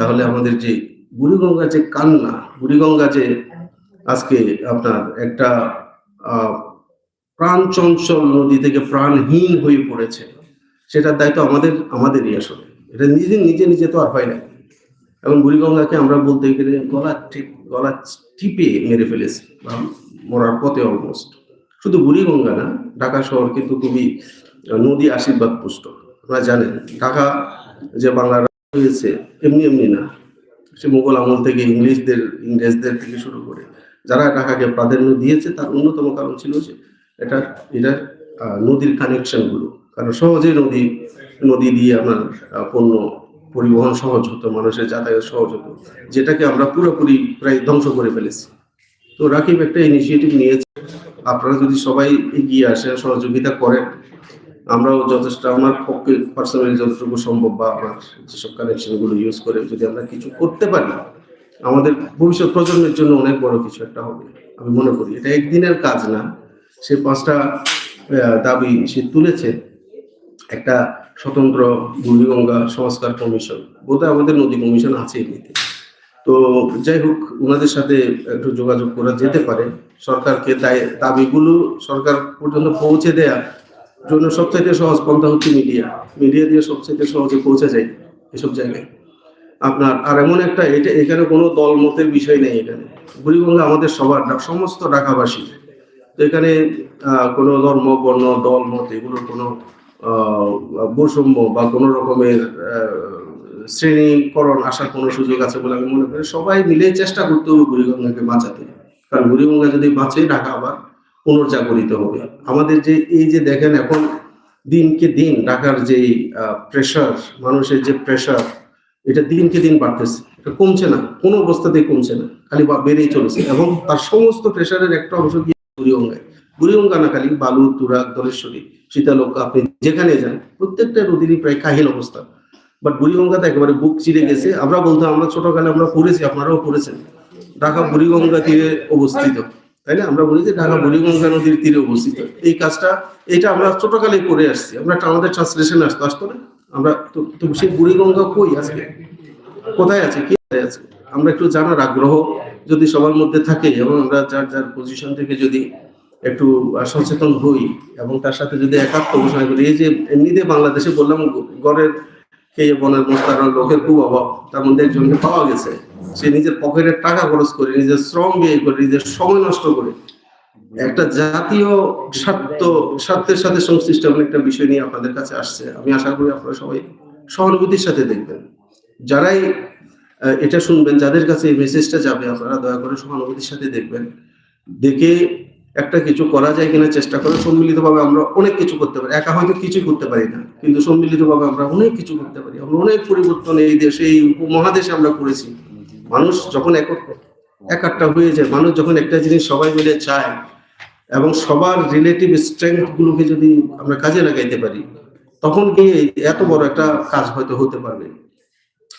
তাহলে আমাদের যে বুড়িগঙ্গা যে কান্না, বুড়িগঙ্গা যে আজকে আপনার একটা প্রাণ চঞ্চল নদী থেকে প্রাণহীন হয়ে পড়েছে, সেটার দায়িত্ব আমাদের, আমাদেরই আসলে। এটা নিজে নিজে নিজে তো আর হয় না। এবং বুড়িগঙ্গাকে আমরা বলতে গেলে গলা গলা টিপে মেরে ফেলেছি, বা মরার পথে অলমোস্ট শুধু বুড়িগঙ্গা না, ঢাকা শহর কিন্তু খুবই নদী আশীর্বাদ পুষ্ট আপনারা জানেন, ঢাকা যে বাংলা রাজ্য হয়েছে, এমনি এমনি না। সে মুঘল আমল থেকে ইংলিশদের, ইংরেজদের থেকে শুরু করে, যারা টাকাকে প্রাধান্য দিয়েছে, তার অন্যতম কারণ ছিল যে এটা এটা নদীর কানেকশনগুলো। কারণ সহজে নদী নদী দিয়ে আমার পণ্য পরিবহন সহজ হতো, মানুষের যাতায়াত সহজ হতো, যেটাকে আমরা পুরোপুরি প্রায় ধ্বংস করে ফেলেছি। তো রাকিব একটা ইনিশিয়েটিভ নিয়েছে। আপনারা যদি সবাই এগিয়ে আসেন, সহযোগিতা করেন আমরাও যথেষ্ট, আমার পক্ষে পার্সোনালি যতটুকু সম্ভব বা আমার যেসব কানেকশনগুলো ইউজ করে যদি আমরা কিছু করতে পারি, আমাদের ভবিষ্যৎ প্রজন্মের জন্য অনেক বড় কিছু একটা হবে, আমি মনে করি। এটা একদিনের কাজ না, সে পাঁচটা দাবি সে তুলেছে। একটা স্বতন্ত্র বুড়িগঙ্গা সংস্কার কমিশন, বোধহয় আমাদের নদী কমিশন আছে এমনিতে। তো যাই হোক ওনাদের সাথে একটু যোগাযোগ করা যেতে পারে। সরকারকে দায়, দাবিগুলো সরকার পর্যন্ত পৌঁছে দেয়া জন্য সবচাইতে সহজ পন্থা হচ্ছে মিডিয়া। মিডিয়া দিয়ে সবচাইতে সহজে পৌঁছে যায় এসব জায়গায়। আপনার, আর এমন একটা, এটা, এখানে কোনো দল মতের বিষয় নেই এখানে। বুড়িগঙ্গা আমাদের সবার সমস্ত ঢাকাবাসী। তো এখানে কোনো ধর্ম, বর্ণ দল মত এগুলোর কোনো বৈষম্য বা কোনো রকমের শ্রেণীকরণ আসার কোনো সুযোগ আছে বলে আমি মনে করি। সবাই মিলে চেষ্টা করতে হবে বুড়িগঙ্গাকে বাঁচাতে। কারণ বুড়িগঙ্গা যদি বাঁচে ঢাকা আবার পুনর্জাগরিত হবে। আমাদের যে এই যে দেখেন এখন দিনকে দিন ঢাকার যে প্রেশার মানুষের যে প্রেশার এটা দিনকে দিন বাড়তেছে। এটা কমছে না, কোনো অবস্থাতেই কমছে না, খালি বেড়েই চলেছে। এবং তার সমস্ত প্রেশারের একটা অংশ গিয়ে বুড়িগঙ্গা না খালি বালু তুরাগ দলেশ্বরী শীতালক্কা আপনি যেখানে যান, প্রত্যেকটা নদীরই প্রায় কাহিল অবস্থা। বাট বুড়িগঙ্গাতে একেবারে বুক চিরে গেছে। আমরা বলতাম, আমরা ছোটকালে আমরা পড়েছি, আপনারাও পড়েছেন। ঢাকা বুড়িগঙ্গা তীরে অবস্থিত। তাই না আমরা বলি যে ঢাকা বুড়িগঙ্গা নদীর তীরে অবস্থিত। এই কাজটা, এটা আমরা ছোটকালে করে আসছি। আমরা আমাদের ট্রান্সলেশন আসতো আসতো না? আমরা তো সেই বুড়িগঙ্গা কই আজকে? কোথায় আছে? কি আছে? আমরা একটু জানার আগ্রহ যদি সবার মধ্যে থাকে এবং আমরা যার যার পজিশন থেকে যদি একটু সচেতন হই এবং তার সাথে যদি একাত্ম ঘোষণা করি। এই যে এমনিতে বাংলাদেশে বললাম, গড়ের খেয়ে বনের মোস্তার লোকের খুব অভাব, তার মধ্যে একজনকে পাওয়া গেছে। সে নিজের পকেটের টাকা খরচ করে, নিজের শ্রম ব্যয় করে, নিজের সময় নষ্ট করে। একটা জাতীয় স্বার্থ, স্বার্থের সাথে সংশ্লিষ্ট এমন একটা বিষয় নিয়ে আপনাদের কাছে আসছে। আমি আশা করি আপনারা সবাই সহানুভূতির সাথে দেখবেন। যারাই এটা শুনবেন, যাদের কাছে এই মেসেজটা যাবে, আপনারা দয়া করে সহানুভূতির সাথে দেখবেন। দেখে একটা কিছু করা যায় কিনা চেষ্টা করে সম্মিলিতভাবে আমরা অনেক কিছু করতে পারি। একা হয়তো কিছুই করতে পারি না, কিন্তু সম্মিলিতভাবে আমরা অনেক কিছু করতে পারি। আমরা অনেক পরিবর্তন এই দেশে, এই উপমহাদেশে আমরা করেছি। মানুষ যখন এক একাট্টা হয়ে যায়, মানুষ যখন একটা জিনিস সবাই মিলে চায় এবং সবার রিলেটিভ স্ট্রেংথ গুলোকে যদি আমরা কাজে লাগাইতে পারি, তখন গিয়ে এত বড় একটা কাজ হয়তো হতে পারবে?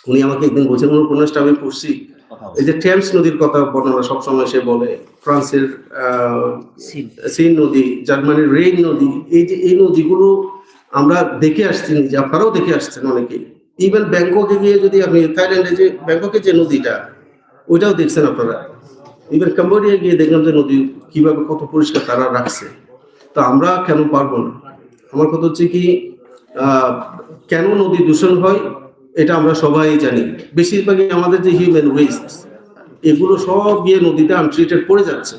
উনি আমাকে একদিন বলছেন উপন্যাসটা আমি পড়ছি। এই যে টেমস নদীর কথা বর্ণনা সবসময় সে বলে ফ্রান্সের সিন। নদী জার্মানির রেইন নদী এই যে এই নদীগুলো আমরা দেখে আসছি যে আপনারাও দেখে আসছেন অনেকে ইভেন ব্যাংককে গিয়ে যদি আপনি থাইল্যান্ডে যে ব্যাংককে যে নদীটা ওইটাও দেখছেন আপনারা। ইভেন কম্বোডিয়া গিয়ে দেখলাম যে নদী কীভাবে কত পরিষ্কার তারা রাখছে। তো আমরা কেন পারব না? আমার কথা হচ্ছে কি কেন নদী দূষণ হয়? এটা আমরা সবাই জানি। বেশিরভাগই আমাদের যে হিউম্যান ওয়েস্ট এগুলো সব গিয়ে নদীতে আনট্রিটেড পড়ে যাচ্ছে।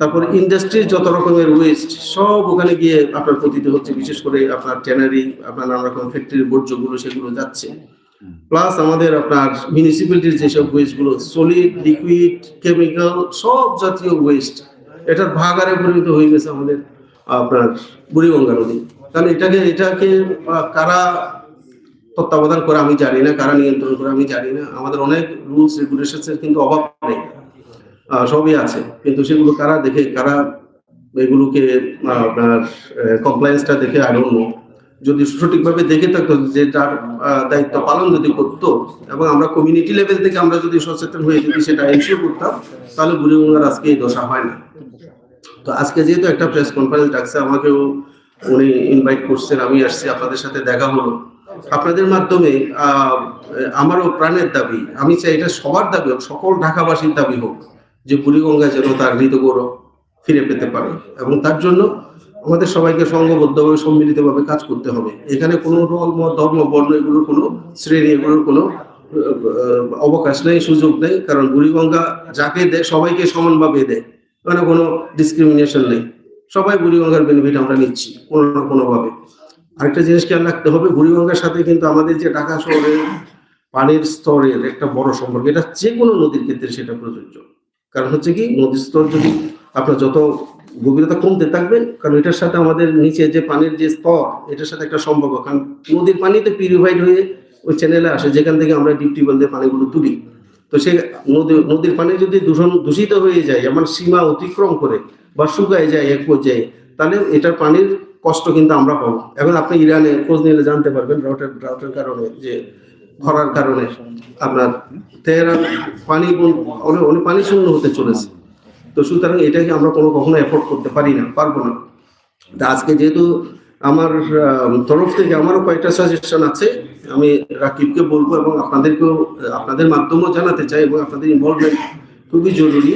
তারপর ইন্ডাস্ট্রির যত রকমের ওয়েস্ট সব ওখানে গিয়ে আপনার পতিত হচ্ছে। বিশেষ করে আপনার ট্যানারি আপনার নানা রকম ফ্যাক্টরির বর্জ্যগুলো সেগুলো যাচ্ছে। প্লাস আমাদের আপনার মিউনিসিপ্যালিটির যেসব ওয়েস্টগুলো সলিড লিকুইড কেমিক্যাল সব জাতীয় ওয়েস্ট এটার ভাগারে পরিণত হয়ে গেছে আমাদের আপনার বুড়িগঙ্গা নদী। তাহলে এটাকে এটাকে কারা তত্ত্বাবধান করে আমি জানি না, কারা নিয়ন্ত্রণ করে আমি জানি না। আমাদের অনেক রুলস রেগুলেশনের কিন্তু অভাব নেই। সবই আছে। কিন্তু সেগুলো কারা দেখে, কারা এগুলোকে আপনার কমপ্লায়েন্সটা দেখে নো যদি সঠিকভাবে দেখে থাকতো যে তার দায়িত্ব পালন যদি করতো এবং আমরা কমিউনিটি লেভেল থেকে আমরা যদি সচেতন হয়ে যদি সেটা এনশিওর করতাম, তাহলে বুড়িগঙ্গার আজকে এই দশা হয় না। তো আজকে যেহেতু একটা প্রেস কনফারেন্স ডাকছে আমাকেও, উনি ইনভাইট করছেন, আমি আসছি, আপনাদের সাথে দেখা হলো। আপনাদের মাধ্যমে আমারও প্রাণের দাবি, আমি চাই এটা সবার দাবি হোক, সকল ঢাকাবাসীর দাবি হোক, যে বুড়িগঙ্গা যেন তার হৃদগৌরব ফিরে পেতে পারে। এবং তার জন্য আমাদের সবাইকে সংঘবদ্ধভাবে, সম্মিলিতভাবে কাজ করতে হবে। এখানে কোনো মত, ধর্ম, বর্ণ, এগুলোর কোনো শ্রেণি, এগুলোর কোনো অবকাশ নেই, সুযোগ নেই, কারণ বুড়িগঙ্গা যাকে দেয়, সবাইকে সমানভাবে দেয়। মানে কোনো ডিসক্রিমিনেশন নেই। সবাই বুড়িগঙ্গার বেনিফিট আমরা নিচ্ছি, কোনো না কোনোভাবে। আরেকটা জিনিস খেয়াল রাখতে হবে বুড়িগঙ্গার সাথে কিন্তু আমাদের যে ঢাকা শহরের পানির স্তরের একটা বড় সম্পর্ক, এটা যে কোনো নদীর ক্ষেত্রে সেটা প্রযোজ্য। কারণ হচ্ছে কি, নদীর স্তর যদি আপনার যত গভীরতা কমতে থাকবে কারণ এটার সাথে আমাদের নিচে যে পানির যে স্তর, এটার সাথে একটা সম্পর্ক। কারণ নদীর পানিতে পিউরিফাইড হয়ে ওই চ্যানেলে আসে, যেখান থেকে আমরা ডিপ টিউবওয়েল দিয়ে পানিগুলো তুলি। তো সে নদী, নদীর পানি যদি দূষণ, দূষিত হয়ে যায় আমার সীমা অতিক্রম করে বা শুকায় যায় এক পর্যায়ে, তাহলে এটার পানির কষ্ট কিন্তু আমরা পাবো। এখন আপনি ইরানে খোঁজ নিলে জানতে পারবেন রাউটের রাউটের কারণে, যে খরার কারণে আপনার তেহরান পানি অনেক অনেক পানি শূন্য হতে চলেছে। তো সুতরাং এটাকে আমরা কোনো কখনো এফোর্ড করতে পারি না, পারব না। তা আজকে যেহেতু আমার তরফ থেকে আমারও কয়েকটা সাজেশন আছে, আমি রাকিবকে বলব এবং আপনাদেরকেও, আপনাদের মাধ্যমেও জানাতে চাই এবং আপনাদের ইনভলভমেন্ট খুবই জরুরি।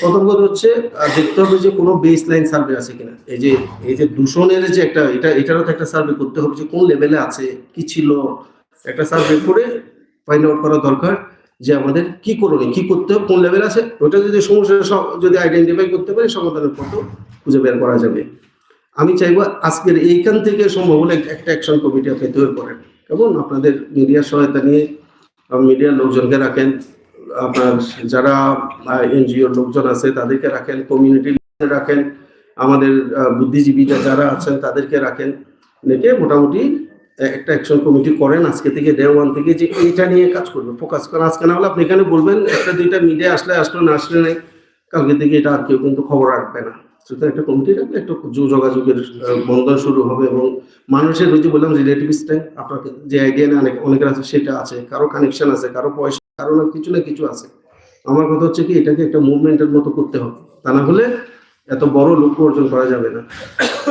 প্রথম কথা হচ্ছে দেখতে হবে যে কোনো বেস লাইন সার্ভে আছে কিনা। এই যে এই যে দূষণের যে একটা, এটা, এটারও তো একটা সার্ভে করতে হবে যে কোন লেভেলে আছে, কি ছিল। একটা সার্ভে করে ফাইন্ড আউট করা দরকার যে আমাদের কি করণীয়, কি করতে হবে, কোন লেভেল আছে। ওটা যদি সমস্যা যদি আইডেন্টিফাই করতে পারি, সমাধানের পথও খুঁজে বের করা যাবে। আমি চাইব আজকের এইখান থেকে সম্ভব হলে একটা অ্যাকশন কমিটি আপনি তৈরি করেন কেমন? আপনাদের মিডিয়ার সহায়তা নিয়ে মিডিয়ার লোকজনকে রাখেন। আপনার যারা এনজিওর লোকজন আছে, তাদেরকে রাখেন কমিউনিটি রাখেন, আমাদের বুদ্ধিজীবীরা যারা আছেন, তাদেরকে রাখেন। রেখে মোটামুটি একটা অ্যাকশন কমিটি করেন আজকে থেকে ডে ওয়ান থেকে, যে এইটা নিয়ে কাজ করবে। ফোকাস করেন। আজকে না হলে আপনি এখানে বলবেন, একটা দুইটা মিডিয়া আসলে আসলো, না আসলে নাই। কালকে থেকে এটা আর কেউ কিন্তু খবর রাখবে না। সুতরাং একটা কমিটি রাখলে একটা যোগাযোগের বন্ধন শুরু হবে এবং মানুষের ওই যে বললাম রিলেটিভিস্টে আপনার যে আইডিয়া না অনেক, অনেকের আছে সেটা আছে, কারও কানেকশন আছে, কারও পয়সা কারও না কিছু না কিছু আছে। আমার কথা হচ্ছে কি, এটাকে একটা মুভমেন্টের মতো করতে হবে। তা না হলে এত বড় লক্ষ্য অর্জন করা যাবে না।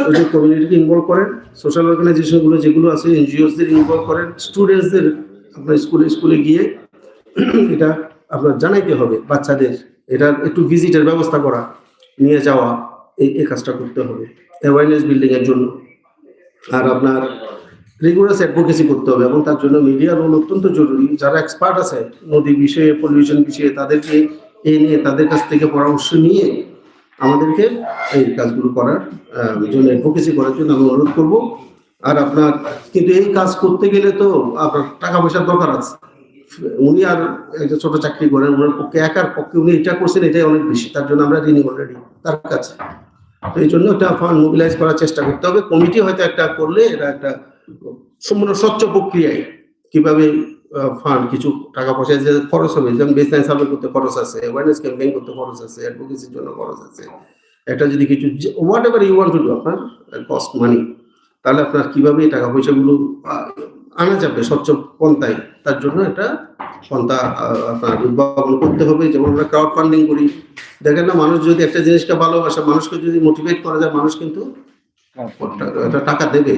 ওই যে কমিউনিটিকে ইনভলভ করেন সোশ্যাল অর্গানাইজেশনগুলো যেগুলো আছে এনজিওসদের ইনভলভ করেন স্টুডেন্টসদের আপনার স্কুলে স্কুলে গিয়ে এটা আপনার জানাইতে হবে বাচ্চাদের। এটা একটু ভিজিটের ব্যবস্থা করা, নিয়ে যাওয়া, এই কাজটা করতে হবে। অ্যাওয়ারনেস বিল্ডিংয়ের জন্য। আর আপনার রেগুলার অ্যাডভোকেসি করতে হবে এবং তার জন্য মিডিয়ার রোল অত্যন্ত জরুরি। যারা এক্সপার্ট আছে, নদী বিষয়ে পলিউশন বিষয়ে, তাদেরকে এই নিয়ে, তাদের কাছ থেকে পরামর্শ নিয়ে আমাদেরকে এই কাজগুলো করার জন্য অ্যাডভোকেসি করার জন্য আমি অনুরোধ করব। আর আপনার, কিন্তু এই কাজ করতে গেলে তো আপনার টাকা পয়সার দরকার আছে। উনি আর একটা ছোট চাকরি করেন ওনার পক্ষে, একার পক্ষে উনি এটা করছেন, এটাই অনেক বেশি। তার জন্য আমরা ঋণী অলরেডি তার কাছে। তো এই জন্য একটা ফান্ড মোবিলাইজ করার চেষ্টা করতে হবে। কমিটি হয়তো একটা করলে এটা একটা সম্পূর্ণ স্বচ্ছ প্রক্রিয়ায় কীভাবে ফান্ড কিছু টাকা পয়সা যে খরচ হবে, যেমন বেসলাইন সার্ভে করতে খরচ আছে অ্যাওয়ারনেস ক্যাম্পেইন করতে খরচ আছে অ্যাডভোকেসির জন্য খরচ আছে। একটা যদি কিছু whatever you want to do আপনার কস্ট মানি তাহলে আপনার কীভাবে টাকা পয়সাগুলো আনা যাবে স্বচ্ছ পন্থায়, তার জন্য একটা পন্থা আপনার উদ্ভাবন করতে হবে। যেমন আমরা ক্রাউড ফান্ডিং করি। দেখেন না, মানুষ যদি একটা জিনিসকে ভালোবাসে, মানুষকে যদি মোটিভেট করা যায় মানুষ কিন্তু টাকা দেবে।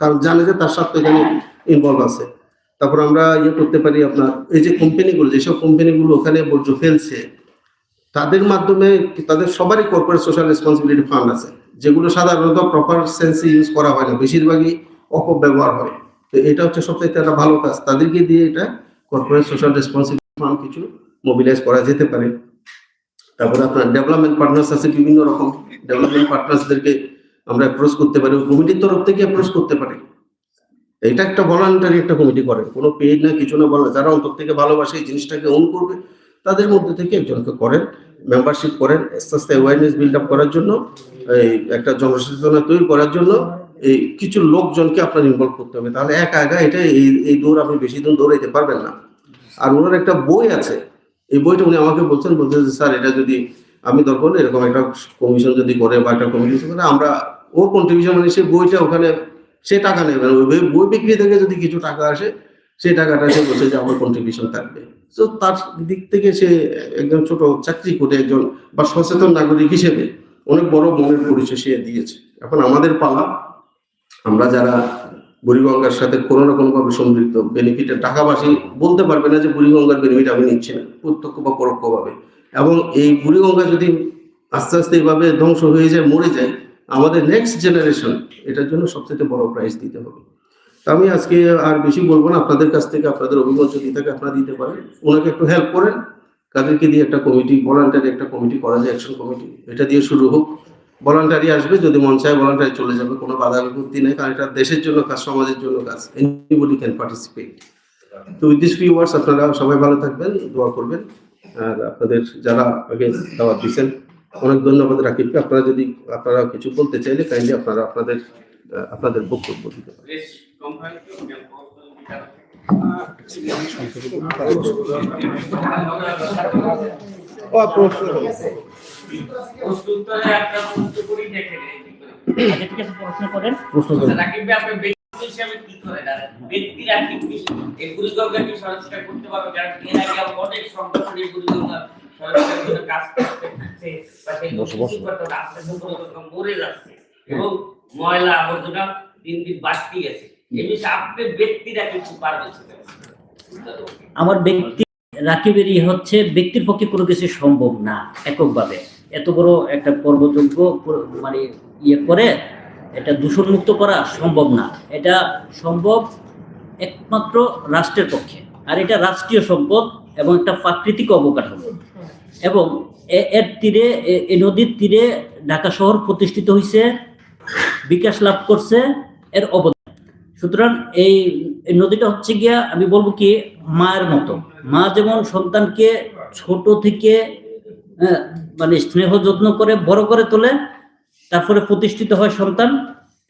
কারণ জানে যে তার সাথে এখানে ইনভলভ আছে। তারপর আমরা ইয়ে করতে পারি আপনার এই যে কোম্পানিগুলো যেসব কোম্পানিগুলো ওখানে বর্জ্য ফেলছে তাদের মাধ্যমে তাদের সবারই কর্পোরেট সোশ্যাল রেসপন্সিবিলিটি ফান্ড আছে। যেগুলো সাধারণত প্রপার সেন্সে ইউজ করা হয় না বেশিরভাগই অপব্যবহার হয়। তো এটা হচ্ছে সবচেয়ে একটা ভালো কাজ। তাদেরকে দিয়ে এটা কর্পোরেট সোশ্যাল রেসপন্সিবিলিটি ফান্ড কিছু মোবিলাইজ করা যেতে পারে। তারপরে আপনার ডেভেলপমেন্ট পার্টনার্স আছে বিভিন্ন রকম। ডেভেলপমেন্ট পার্টনার্সদেরকে আমরা অ্যাপ্রোচ করতে পারি কমিটির তরফ থেকে অ্যাপ্রোচ করতে পারি। এটা একটা ভলান্টারি একটা কমিটি করে। কোনো পেড না, কিছু না, বলে যারা অন্তর থেকে ভালোবাসে এই জিনিসটাকে অন করবে, তাদের মধ্যে থেকে একজনকে করেন মেম্বারশিপ করেন, আস্তে আস্তে অ্যাওয়ারনেস বিল্ড আপ করার জন্য, এই একটা জনসচেতনতা তৈরি করার জন্য, এই কিছু লোকজনকে আপনার ইনভলভ করতে হবে। তাহলে একা একা এটা এই এই দৌড় আপনি বেশি দিন দৌড়াইতে পারবেন না। আর ওনার একটা বই আছে, এই বইটা উনি আমাকে বলছেন বলতে যে স্যার, এটা যদি আমি হলে এরকম একটা কমিশন যদি করে বা একটা কমিটি করে, আমরা ওর কন্ট্রিবিউশন মানে সেই বইটা ওখানে, সে টাকা নেবে ওই বই- বিক্রি থেকে যদি কিছু টাকা আসে সেই টাকাটা সে বলছে যে আমার কন্ট্রিবিউশন থাকবে। তো তার দিক থেকে সে একজন ছোট চাকরি করে একজন বা সচেতন নাগরিক হিসেবে অনেক বড় মনের পরিচয় সে দিয়েছে। এখন আমাদের পালা, আমরা যারা বুড়িগঙ্গার সাথে কোনো না কোনো ভাবে সম্পৃক্ত বেনিফিটের টাকাবাসী, বলতে পারবে না যে বুড়িগঙ্গার বেনিফিট আমি নিচ্ছি না, প্রত্যক্ষ বা পরোক্ষভাবে। এবং এই বুড়িগঙ্গা যদি আস্তে আস্তে এইভাবে ধ্বংস হয়ে যায়, মরে যায় আমাদের নেক্সট জেনারেশন এটার জন্য সবচেয়ে বড় প্রাইস দিতে হবে। তা আমি আজকে আর বেশি বলব না, আপনাদের কাছ থেকে আপনাদের অভিজ্ঞতা যদি থাকে আপনারা দিতে পারেন। ওনাকে একটু হেল্প করেন তাদেরকে দিয়ে একটা কমিটি ভলান্টারি একটা কমিটি করা যায় অ্যাকশন কমিটি এটা দিয়ে শুরু হোক। ভলান্টারি আসবে, যদি মন চায় ভলান্টারি চলে যাবে, কোনো বাধা বিপত্তি নেই, কারণ এটা দেশের জন্য কাজ, সমাজের জন্য কাজ এনিবডি ক্যান পার্টিসিপেট তো উইথ দিস ফিউ ওয়ার্ডস আপনারা সবাই ভালো থাকবেন, দোয়া করবেন, আর আপনাদের যারা আগে দাওয়াত দিচ্ছেন অনেক ধন্যবাদ রাকিবকে। আপনারা যদি আপনারা কিছু বলতে চাইলে কাইন্ডলি আপনারা আপনাদের আপনাদের বক্তব্য দিতে পারেন। আমরা ব্যক্তি রাকিবেরই হচ্ছে, ব্যক্তির পক্ষে কোনো কিছু সম্ভব না, এককভাবে। এত বড় একটা পর্বযোগ্য মানে ইয়ে করে, এটা দূষণমুক্ত করা সম্ভব না। এটা সম্ভব একমাত্র রাষ্ট্রের পক্ষে। আর এটা রাষ্ট্রীয় সম্পদ এবং একটা প্রাকৃতিক অবকাঠামো। এবং এর তীরে এই নদীর তীরে ঢাকা শহর প্রতিষ্ঠিত হয়েছে বিকাশ লাভ করছে এর অবদান। সুতরাং এই নদীটা হচ্ছে গিয়া, আমি বলব কি, মায়ের মতো। মা যেমন সন্তানকে ছোট থেকে মানে স্নেহ যত্ন করে বড় করে তোলে তারপরে প্রতিষ্ঠিত হয় সন্তান।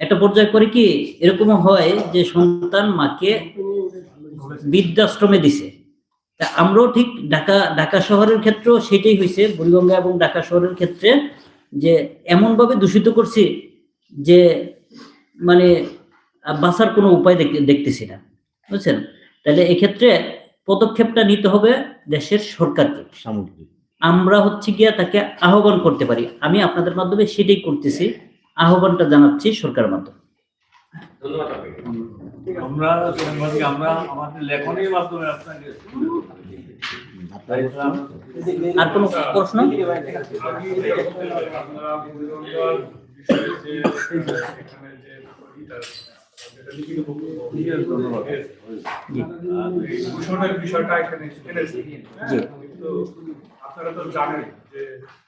একটা পর্যায়ে করে কি, এরকমও হয় যে সন্তান মাকে বৃদ্ধাশ্রমে দিছে। তা আমরাও ঠিক ঢাকা ঢাকা শহরের ক্ষেত্রেও সেটাই হয়েছে বুড়িগঙ্গা এবং ঢাকা শহরের ক্ষেত্রে যে এমনভাবে দূষিত করছি যে মানে বাঁচার কোনো উপায় দেখতে দেখতেছি না। বুঝছেন? তাহলে এক্ষেত্রে পদক্ষেপটা নিতে হবে দেশের সরকারকে। সামগ্রিক। আমরা হচ্ছে গিয়া তাকে আহ্বান করতে পারি। আমি আপনাদের মাধ্যমে সেটাই করতেছি। আহ্বানটা জানাচ্ছি সরকারের মাধ্যমে। ধন্যবাদ আমরা সাংবাদিক আমরা আমাদের লেখনের মাধ্যমে আপনাকে আর কোনো প্রশ্ন? বিষয়টা এখানে আপনারা তো জানেন যে